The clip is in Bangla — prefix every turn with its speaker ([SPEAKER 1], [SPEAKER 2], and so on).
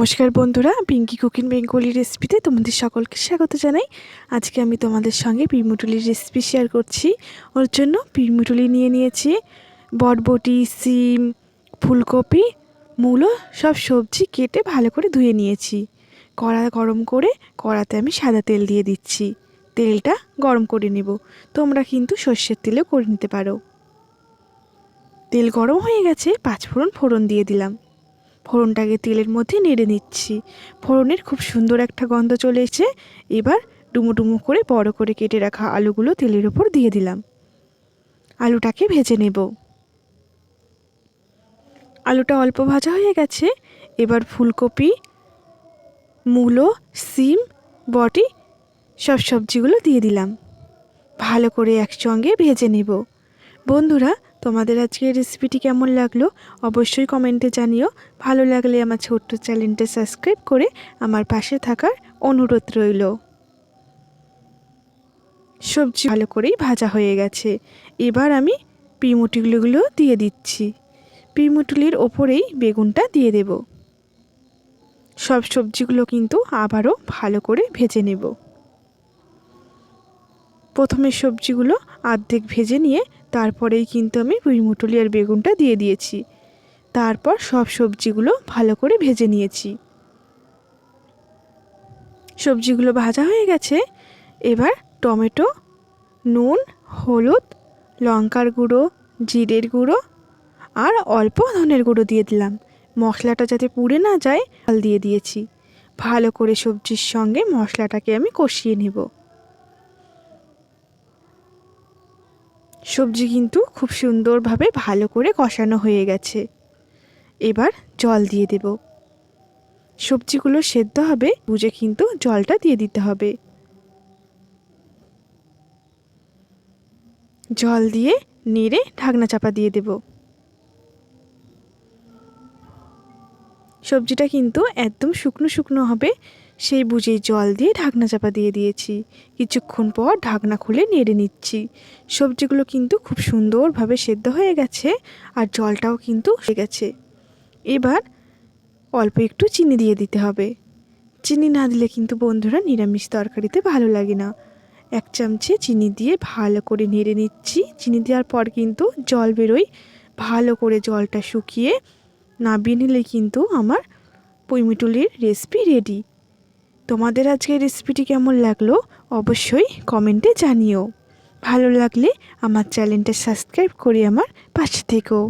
[SPEAKER 1] নমস্কার বন্ধুরা পিঙ্কি কুকিং বেঙ্গলি রেসিপিতে তোমাদের সকলকে স্বাগত জানাই। আজকে আমি তোমাদের সঙ্গে পিরমুটুলির রেসিপি শেয়ার করছি। ওর জন্য পিরমুটুলি নিয়ে নিয়েছি। বটবটি, সিম, ফুলকপি, মূলো, সব সবজি কেটে ভালো করে ধুয়ে নিয়েছি। কড়া গরম করে কড়াতে আমি সাদা তেল দিয়ে দিচ্ছি। তেলটা গরম করে নেব। তোমরা কিন্তু সর্ষের তেলেও করে নিতে পারো। তেল গরম হয়ে গেছে, পাঁচফোড়ন ফোড়ন দিয়ে দিলাম। ফোড়নটাকে তেলের মধ্যে নেড়ে নিচ্ছি। ফোড়নের খুব সুন্দর একটা গন্ধ চলে এসে এবার ডুমো ডুমো করে বড় করে কেটে রাখা আলুগুলো তেলের ওপর দিয়ে দিলাম। আলুটাকে ভেজে নেব। আলুটা অল্প ভাজা হয়ে গেছে। এবার ফুলকপি, মূলো, সিম, বটি সব সবজিগুলো দিয়ে দিলাম। ভালো করে একসঙ্গে ভেজে নেব। বন্ধুরা, তোমাদের আজকের রেসিপিটি কেমন লাগল? অবশ্যই কমেন্টে জানিও। ভালো লাগলে আমার ছোট্ট চ্যানেলটা সাবস্ক্রাইব করে আমার পাশে থাকার অনুরোধ রইল। সবজি ভালো করেই ভাজা হয়ে গেছে। এবার আমি পিমুটিগুলোগুলো দিয়ে দিচ্ছি। পিমুটুলির ওপরেই বেগুনটা দিয়ে দেব। সব সবজিগুলো কিন্তু আবারও ভালো করে ভেজে নেব। প্রথমে সবজিগুলো আর্ধেক ভেজে নিয়ে তারপরেই কিন্তু আমি পুঁইমুটুলি আর বেগুনটা দিয়ে দিয়েছি। তারপর সব সবজিগুলো ভালো করে ভেজে নিয়েছি। সবজিগুলো ভাজা হয়ে গেছে। এবার টমেটো, নুন, হলুদ, লঙ্কার গুঁড়ো, জিরের গুঁড়ো আর অল্প ধনের গুঁড়ো দিয়ে দিলাম। মশলাটা যাতে পুড়ে না যায় জল দিয়ে দিয়েছি। ভালো করে সবজির সঙ্গে মশলাটাকে আমি কষিয়ে নেব। সবজি কিন্তু খুব সুন্দরভাবে ভালো করে কষানো হয়ে গেছে। এবার জল দিয়ে দেব। সবজিগুলো সেদ্ধ হবে, বুঝে কিন্তু জলটা দিয়ে দিতে হবে। জল দিয়ে নেড়ে ঢাকনা চাপা দিয়ে দেব। সবজিটা কিন্তু একদম শুকনো শুকনো হবে। সেই বুঝেই জল দিয়ে ঢাকনা চাপা দিয়ে দিয়েছি। কিছুক্ষণ পর ঢাকনা খুলে নেড়ে নিচ্ছি। সবজিগুলো কিন্তু খুব সুন্দরভাবে সেদ্ধ হয়ে গেছে আর জলটাও কিন্তু হয়ে গেছে। এবার অল্প একটু চিনি দিয়ে দিতে হবে। চিনি না দিলে কিন্তু বন্ধুরা নিরামিষ তরকারিতে ভালো লাগে না। এক চামচে চিনি দিয়ে ভালো করে নেড়ে নিচ্ছি। চিনি দেওয়ার পর কিন্তু জল বেরোয়। ভালো করে জলটা শুকিয়ে নাবিয়ে নিলে কিন্তু আমার পুইমিটুলির রেসিপি রেডি তোমাদের আজকের রেসিপিটি কেমন লাগল অবশ্যই কমেন্টে জানিও। ভালো লাগলে আমার চ্যানেলটা সাবস্ক্রাইব করে আমার পাশে থেকো।